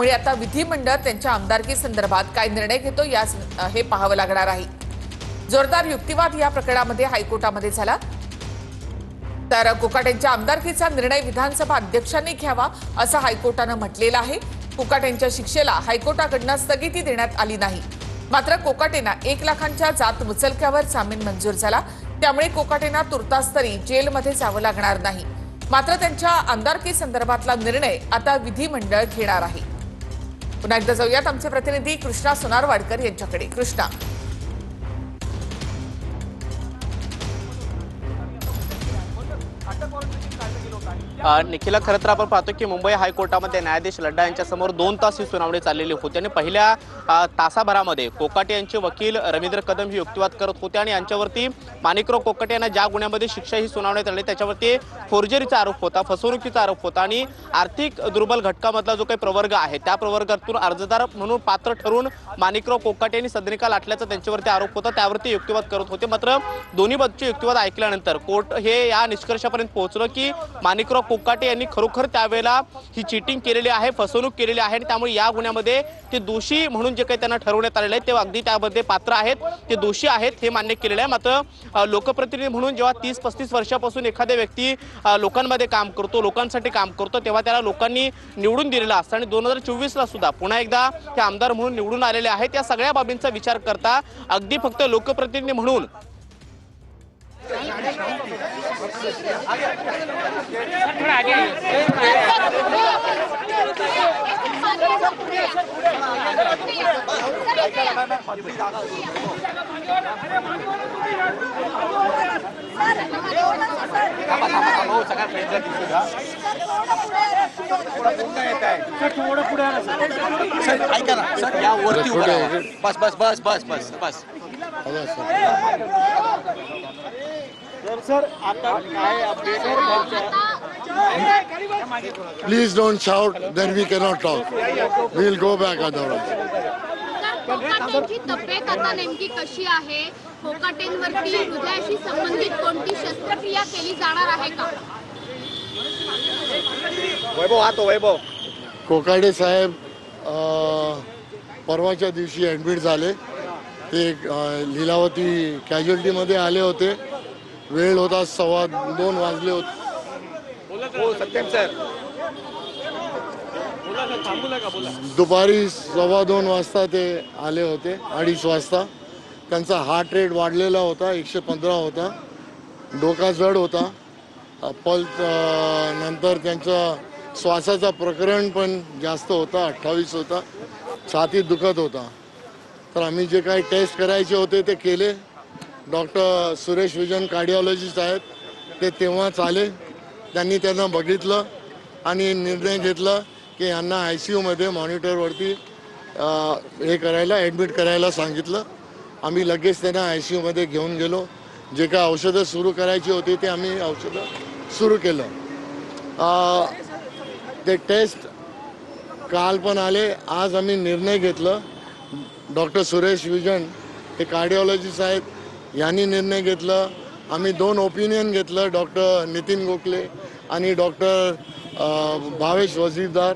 त्यामुळे आता विधिमंडळ त्यांच्या आमदारकी संदर्भात काय निर्णय घेतो या हे पाहावं लागणार आहे. जोरदार युक्तिवाद या प्रकरणामध्ये हायकोर्टामध्ये झाला. तर कोकाटेंच्या आमदारकीचा निर्णय विधानसभा अध्यक्षांनी घ्यावा असं हायकोर्टानं म्हटलेलं आहे. कोकाटेंच्या शिक्षेला हायकोर्टाकडनं स्थगिती देण्यात आली नाही. मात्र कोकाटेंना एक लाखांच्या जात मुचलक्यावर जामीन मंजूर झाला. त्यामुळे कोकाटेंना तुर्तास तरी जेलमध्ये जावं लागणार नाही. मात्र त्यांच्या आमदारकी संदर्भातला निर्णय आता विधिमंडळ घेणार आहे. पुन्हा एकदा जाऊयात. आमचे प्रतिनिधी कृष्णा सोनारवाडकर यांच्याकडे. कृष्णा. निखिला खरं तर आपण पाहतो की मुंबई हायकोर्टामध्ये न्यायाधीश लड्डा यांच्यासमोर दोन तास ही सुनावणी चाललेली होती आणि पहिल्या तासाभरामध्ये कोकाटे यांचे वकील रवींद्र कदम ही युक्तिवाद करत होते आणि यांच्यावरती माणिकराव कोकाटे यांना ज्या गुन्ह्यामध्ये शिक्षा ही सुनावण्यात आली त्याच्यावरती फोर्जरीचा आरोप होता फसवणुकीचा आरोप होता आणि आर्थिक दुर्बल घटकामधला जो काही प्रवर्ग आहे त्या प्रवर्गातून अर्जदार म्हणून पात्र ठरून माणिकराव कोकाटे यांनी सदनिका लाटल्याचा त्यांच्यावरती आरोप होता त्यावरती युक्तिवाद करत होते. मात्र दोन्ही बाजूचे युक्तिवाद ऐकल्यानंतर कोर्ट हे या निष्कर्षापर्यंत पोहोचलं की माणिकराव कोकाटे यांनी खरोखर त्यावेळेला ही चिटिंग केलेली आहे फसवणूक केलेली आहे आणि त्यामुळे या गुन्ह्यामध्ये ते दोषी म्हणून जे काही त्यांना ठरवण्यात आलेलं आहे ते अगदी त्यामध्ये पात्र आहेत. ते दोषी आहेत हे मान्य केलेलं आहे. मात्र लोकप्रतिनिधी म्हणून जेव्हा तीस पस्तीस वर्षापासून एखाद्या व्यक्ती लोकांमध्ये काम करतो लोकांसाठी काम करतो तेव्हा त्याला लोकांनी निवडून दिलेला असतं आणि दोन हजार चोवीसला सुद्धा पुन्हा एकदा ते आमदार म्हणून निवडून आलेले आहेत. या सगळ्या बाबींचा विचार करता अगदी फक्त लोकप्रतिनिधी म्हणून सर ऐका ना सर या वरती उभं राहा. बस बस बस बस बस बस Please don't shout, then we cannot talk. We'll go back otherwise. तर कोकाटेंची तब्येत आता नेमकी कशी आहे? कोकाटेंवरती हृदयाशी संबंधित कोणती शस्त्रक्रिया केली जाणार आहे का? वैभव हा तो वैभव. कोकाडे साहेब अं, परवाच्या दिवशी ॲडमिट झाले. ते लीलावती कॅज्युअल्टीमध्ये आले होते. वेळ होता सव्वा दोन वाजले होते. हो सत्यम सर. दुपारी सव्वा दोन वाजता ते आले होते अडीच वाजता. त्यांचा हार्ट रेट वाढलेला होता एकशे पंधरा होता. डोका जड होता. पल्स नंतर त्यांचा श्वासाचा प्रकरण पण जास्त होता अठ्ठावीस होता. छातीत दुखत होता. तर आम्ही जे काही टेस्ट करायचे होते ते केले. डॉक्टर सुरेश विजन कार्डिओलॉजिस्ट आहेत. ते तेव्हाच आले त्यांनी त्यांना बघितलं आणि निर्णय घेतला की यांना आय सी यूमध्ये मॉनिटरवरती हे करायला ॲडमिट करायला सांगितलं. आम्ही लगेच त्यांना आय सी यूमध्ये घेऊन गेलो. जे काय औषधं सुरू करायची होती ते आम्ही औषधं सुरू केलं. ते टेस्ट काल पण आले. आज आम्ही निर्णय घेतलं. डॉक्टर सुरेश विजन हे कार्डिओलॉजिस्ट आहेत. यांनी निर्णय घेतलं. आम्ही दोन ओपिनियन घेतलं डॉक्टर नितीन गोखले आणि डॉक्टर भावेश वजीरदार.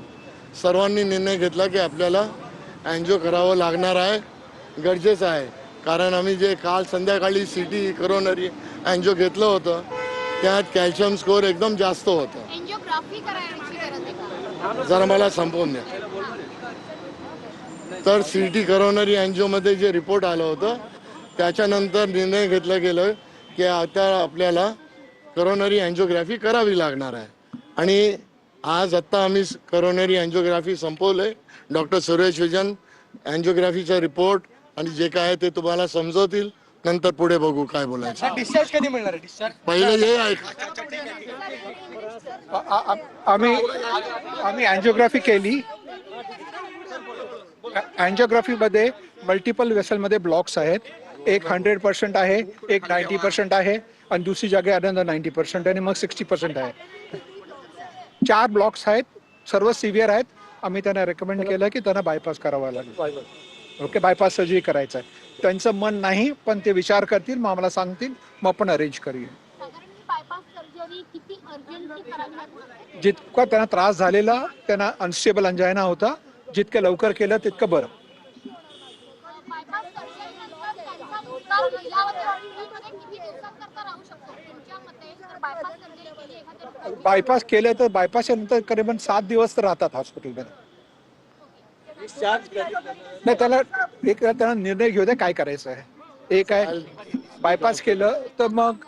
सर्वांनी निर्णय घेतला की आपल्याला अँजिओ करावं लागणार आहे. गरजेचं आहे. कारण आम्ही जे काल संध्याकाळी सी टी करोनरी अँजिओ घेतलं होतं त्यात कॅल्शियम स्कोअर एकदम जास्त होतं. जरा मला संपवून द्या. तर सी टी करोनरी अँजिओमध्ये जे रिपोर्ट आलं होतं त्याच्यानंतर निर्णय घेतला गेलं की आता आपल्याला करोनरी अँजिओग्राफी करावी लागणार आहे. आणि आज आत्ता आम्ही करोनरी अँजिओग्राफी संपवलंय. डॉक्टर सुरेश विजन अँजिओग्राफीचा रिपोर्ट आणि जे काय आहे ते तुम्हाला समजवतील. नंतर पुढे बघू काय बोलायचं. डिस्चार्ज कधी मिळणार डिस्चार्ज पहिले हे ऐक. आम्ही आम्ही अँजिओग्राफी केली. अँजिओग्राफीमध्ये मल्टिपल वेसलमध्ये ब्लॉक्स आहेत. एक हंड्रेड पर्सेंट आहे एक नाईन्टी पर्सेंट आहे आणि दुसरी जागे अनंतर नाईन्टी पर्सेंट आणि मग सिक्स्टी पर्सेंट आहे. चार ब्लॉक्स आहेत सर्व सिव्हिअर आहेत. आम्ही त्यांना रेकमेंड केलं की त्यांना बायपास करावा लागेल. ओके बायपास सर्जरी करायचं आहे. त्यांचं मन नाही पण ते विचार करतील मग आम्हाला सांगतील मग आपण अरेंज करूया. जितका त्यांना त्रास झालेला त्यांना अनस्टेबल अंजायना होता जितकं लवकर केलं तितकं बरं बायपास सर्जरीनंतर त्यांचा मुद्दा लिलावाच्या हॉस्पिटलमध्ये किती दिवसांकरता राहू शकतो तुमच्या मते जर बायपास केलं तर बायपासच्या नंतर करीबन सात दिवस तर राहतात हॉस्पिटलमध्ये नाही त्याला एक त्याला निर्णय घेऊ दे काय करायचं आहे एक आहे बायपास केलं तर मग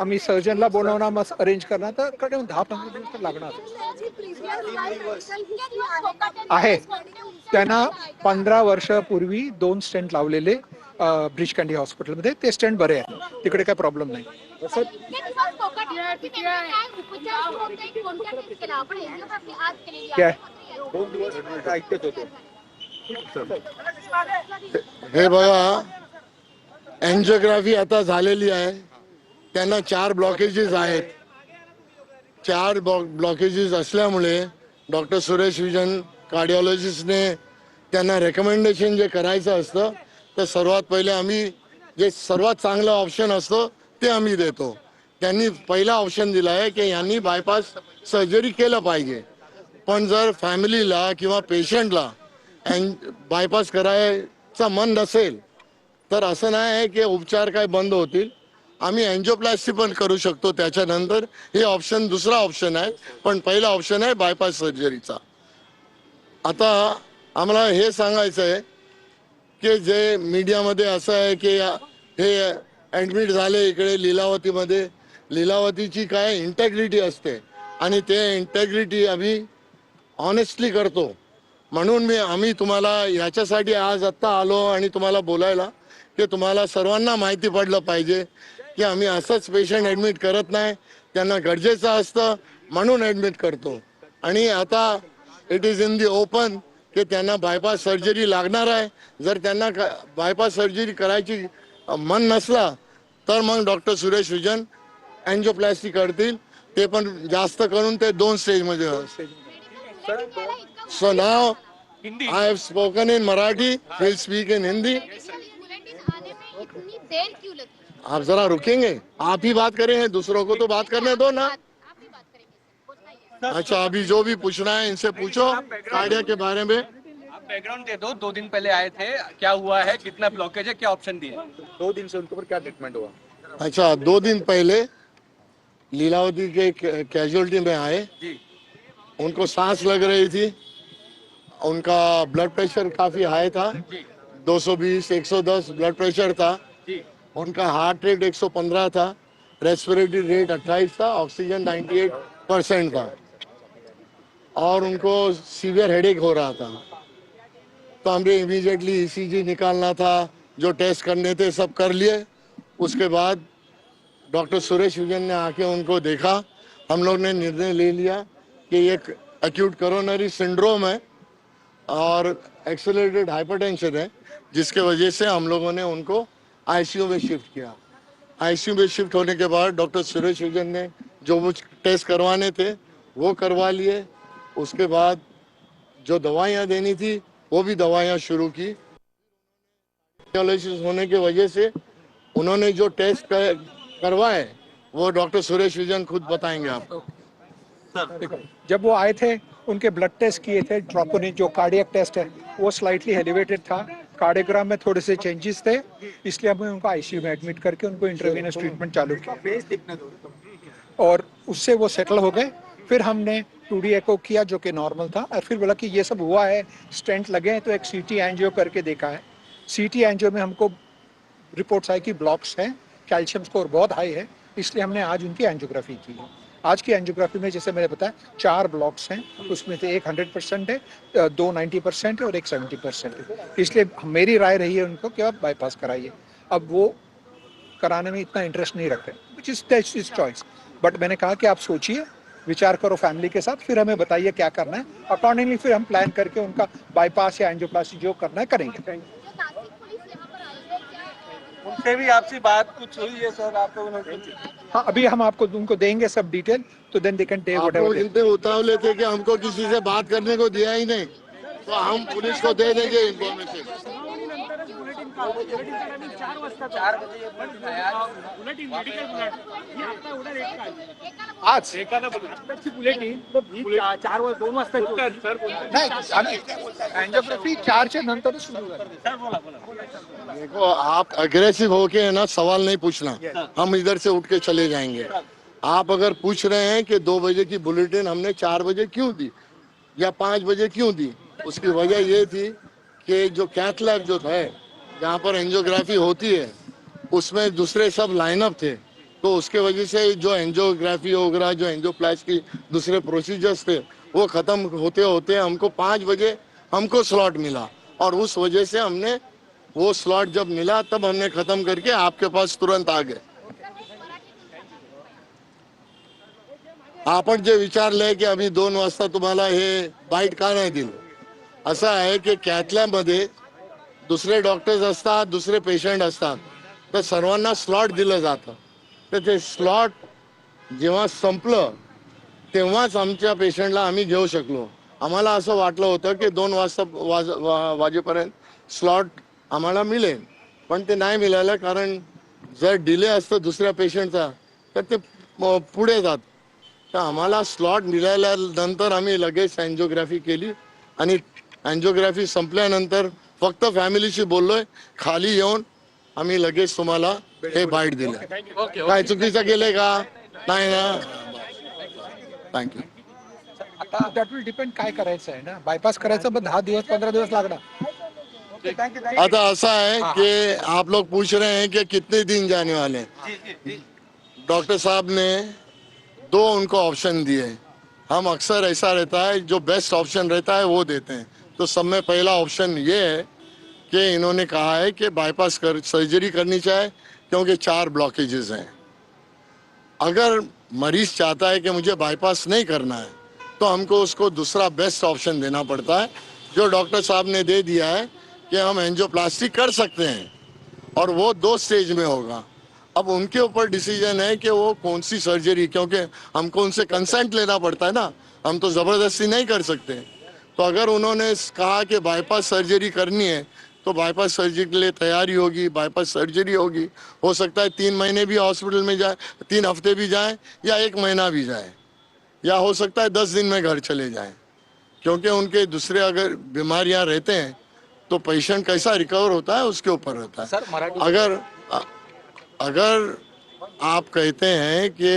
आम्ही सर्जनला बोलवणार मग अरेंज करणार. तर कडे दहा पंधरा दिवस तर लागणार. आहे. त्यांना पंधरा वर्षापूर्वी दोन स्टेंट लावलेले ब्रिज कँडी हॉस्पिटलमध्ये. ते स्टेंट बरे आहे तिकडे काय प्रॉब्लेम नाही. हे बघा एन्जिओग्राफी आता झालेली आहे. त्यांना चार ब्लॉकेजेस आहेत. चार ब्लॉकेजेस असल्यामुळे डॉक्टर सुरेश विजन कार्डिओलॉजिस्टने त्यांना रेकमेंडेशन जे करायचं असतं तर सर्वात पहिले आम्ही जे सर्वात चांगलं ऑप्शन असतं ते आम्ही देतो. त्यांनी पहिला ऑप्शन दिला आहे की यांनी बायपास सर्जरी केलं पाहिजे. पण जर फॅमिलीला किंवा पेशंटला बायपास करायचं मन नसेल तर असं नाही आहे की उपचार काय बंद होतील. आम्ही अँजिओप्लास्टी पण करू शकतो त्याच्यानंतर हे ऑप्शन दुसरा ऑप्शन आहे पण पहिला ऑप्शन आहे बायपास सर्जरीचा आता आम्हाला हे सांगायचं आहे की जे मीडियामध्ये असं आहे की हे ॲडमिट झाले इकडे लीलावतीमध्ये लीलावतीची काय इंटेग्रिटी असते आणि ते इंटेग्रिटी आम्ही ऑनेस्टली करतो. म्हणून मी आम्ही तुम्हाला याच्यासाठी आज आत्ता आलो आणि तुम्हाला बोलायला की तुम्हाला सर्वांना माहिती पडलं पाहिजे की आम्ही असंच पेशंट ॲडमिट करत नाही. त्यांना गरजेचं असतं म्हणून ॲडमिट करतो. आणि आता it is in the open की त्यांना बायपास सर्जरी लागणार आहे. जर त्यांना बायपास सर्जरी करायची मन नसला तर मग डॉक्टर सुरेश विजन अँजिओप्लास्टी करतील. ते पण जास्त करून ते दोन स्टेजमध्ये so now I have spoken in Marathi will speak in Hindi आप जरा रुकेंगे। आप ही बात करेंगे दूसरों को तो बात करने दो ना। ही अच्छा अभी जो भी पूछना है इनसे पूछो कार्डिया के बारे में। बैकग्राउंड दे दो दो दिन पहले आए थे क्या हुआ है कितना ब्लॉकेज है क्या ऑप्शन दिए? दो दिन से उनके ऊपर क्या ट्रीटमेंट हुआ? अच्छा दो दिन पहले लीलावती के कैजुअलिटी में आए। उनको सांस लग रही थी। उनका ब्लड प्रेशर काफ़ी हाई था। जी। 220 110 ब्लड प्रेशर था। जी उनका हार्ट रेट 115 था रेस्पिरेटरी रेट 28 था ऑक्सीजन 98 परसेंट था। और उनको सीवियर हेडेक हो रहा था। तो हमने इमीडिएटली ईसीजी निकालना था, जो टेस्ट करने थे, सब कर लिए। उसके बाद डॉक्टर सुरेश विजन ने आके उनको देखा। हम लोग ने निर्णय ले लिया कि ये एक्यूट करोनरी सिंड्रोम है और एक्सेलरेटेड हाइपरटेंशन है, जिसके वजह से हम लोगों ने उनको आईसीयू में शिफ्ट किया। आईसीयू में शिफ्ट होने के बाद डॉक्टर सुरेश विजन ने जो वो टेस्ट करवाने थे वो करवा लिए। उसके बाद जो दवाइयाँ देनी थी वो भी दवाइयाँ शुरू की। होने की वजह से उन्होंने जो टेस्ट कर, करवाए वो डॉक्टर सुरेश विजन खुद बताएँगे देखो जब वो आए थे उनके ब्लड टेस्ट किए थे ट्रोपोनिन जो कार्डियक टेस्ट है वो स्लाइटली एलिवेटेड था। कार्डियोग्राम में थोड़े से चेंजेस थे, इसलिए हमने उनको आईसीयू में एडमिट करके उनको इंटरवीनस ट्रीटमेंट चालू किया। और उससे वो सेटल हो गए। फिर हमने टू डी एको किया जो कि नॉर्मल था। और फिर बोला कि ये सब हुआ है स्टेंट लगे हैं तो एक सी टी एनजियो करके देखा है। सी टी एनजियो में हमको रिपोर्ट्स आई कि ब्लॉक्स हैं कैल्शियम स्कोर बहुत हाई है, इसलिए हमने आज उनकी एंजियोग्राफी की है। आज की एंजियोग्राफी में, जैसे मैंने बताया, चार ब्लॉक्स हैं, उसमें से एक हंड्रेड परसेंट है, दो नाइन्टी परसेंट है और एक सेवेंटी परसेंट है। इसलिए मेरी राय रही है उनको कि आप बाईपास कराइए। अब वो कराने में इतना इंटरेस्ट नहीं रखते which is is choice but मैंने कहा कि आप सोचिए, विचार करो फैमिली के साथ, फिर हमें बताइए क्या करना है। अकॉर्डिंगली फिर हम प्लान करके उनका बाईपास या एंजियोप्लास्टी जो करना है, करेंगे जो नासिक पुलिस यहाँ पर आई है क्या उनसे भी आपसी बात कुछ हुई है सर आप लोगों ने हाँ अभी हम आपको उनको देंगे सब डिटेल तो देन दे कैन टेक आप लोग इतने उतावले थे कि हमको किसी से बात करने को दिया ही नहीं। तो हम पुलिस को दे देंगे इन्फॉर्मेशन आज? चार दोन वाजता नाही आम्ही देखो आप अग्रेसिव होके है ना सवाल नहीं पूछना। हम इधर से उठ के चले जाएँगे। आप अगर पूछ रहे हैं कि दो बजे की बुलेटिन हमने चार बजे क्यों दी? या पाँच बजे क्यों दी? उसकी वजह ये थी कि जो कैथलैब जो है जहाँ पर एंजियोग्राफी होती है, उसमें दूसरे सब लाइनअप थे। तो उसके वजह से जो एंजियोग्राफी वगैरह, जो एंजियोप्लास्टी दूसरे प्रोसीजर्स थे, वो खत्म होते होते हमको पाँच बजे हमको स्लॉट मिला। और उस वजह से हमने वो स्लॉट जब मिला, तब हमने खत्म करके आपके पास तुरंत आ गए। आपण जे विचारलंय की आम्ही दोन वाजता तुम्हाला हे बाईट का नाही दिलं। असं आहे की कॅथलॅबमध्ये दुसरे डॉक्टर्स असतात दुसरे पेशंट असतात. तर सर्वांना स्लॉट दिलं जातं. तर ते स्लॉट जेव्हा संपलं तेव्हाच आमच्या पेशंटला आम्ही घेऊ शकलो. आम्हाला असं वाटलं होतं की दोन वाजता वाज वा- वाजेपर्यंत स्लॉट आम्हाला मिळेल. पण ते नाही मिळालं कारण जर डिले असतं दुसऱ्या पेशंटचा तर ते पुढे जात. तर आम्हाला स्लॉट मिळाल्यानंतर आम्ही लगेच अँजिओग्राफी केली. आणि अँजिओग्राफी संपल्यानंतर फक्त फॅमिलीशी बोललोय खाली येऊन आम्ही लगेच तुम्हाला हे बाईट दिलं काय चुकीचं केलंय का? नाही ना? थँक्यू आता दॅट विल डिपेंड काय करायचं आहे ना? बायपास करायचं पण दहा दिवस पंधरा दिवस लागणार. आता ऐसा है कि आप लोग पूछ रहे हैं कि कितने दिन जाने वाले हैं। डॉक्टर साहब ने दो उनको ऑप्शन दिए। हम अक्सर ऐसा रहता है जो बेस्ट ऑप्शन रहता है वो देते हैं। तो सब में पहला ऑप्शन ये है कि इन्होंने कहा है कि बाईपास कर सर्जरी करनी चाहे, क्योंकि चार ब्लॉकेजेस हैं। अगर मरीज़ चाहता है कि मुझे बाईपास नहीं करना है तो हमको उसको दूसरा बेस्ट ऑप्शन देना पड़ता है, जो डॉक्टर साहब ने दे दिया है कि हम एंजियोप्लास्टी कर सकते हैं, और वो दो स्टेज में होगा। अब उनके ऊपर डिसीज़न है कि वो कौन सी सर्जरी क्योंकि हमको उनसे कंसेंट लेना पड़ता है ना, हम तो ज़बरदस्ती नहीं कर सकते। तो अगर उन्होंने कहा कि बाईपास सर्जरी करनी है तो बाईपास सर्जरी के लिए तैयारी होगी बाईपास सर्जरी होगी। हो सकता है तीन महीने भी हॉस्पिटल में जाए तीन हफ़्ते भी जाए या एक महीना भी जाए। या हो सकता है दस दिन में घर चले जाए। क्योंकि उनके दूसरे अगर बीमारियाँ रहते हैं तो पेशेंट कैसा रिकवर होता है उसके ऊपर रहता है। सर अगर अगर आप कहते हैं कि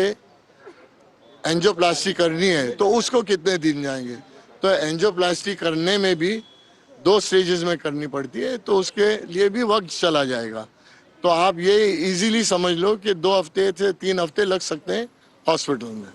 एंजियोप्लास्टी करनी है तो उसको कितने दिन जाएँगे? तो एंजियोप्लास्टी करने में भी दो स्टेजेस में करनी पड़ती है तो उसके लिए भी वक्त चला जाएगा। तो आप ये इजीली समझ लो कि दो हफ्ते से तीन हफ्ते लग सकते हैं हॉस्पिटल में।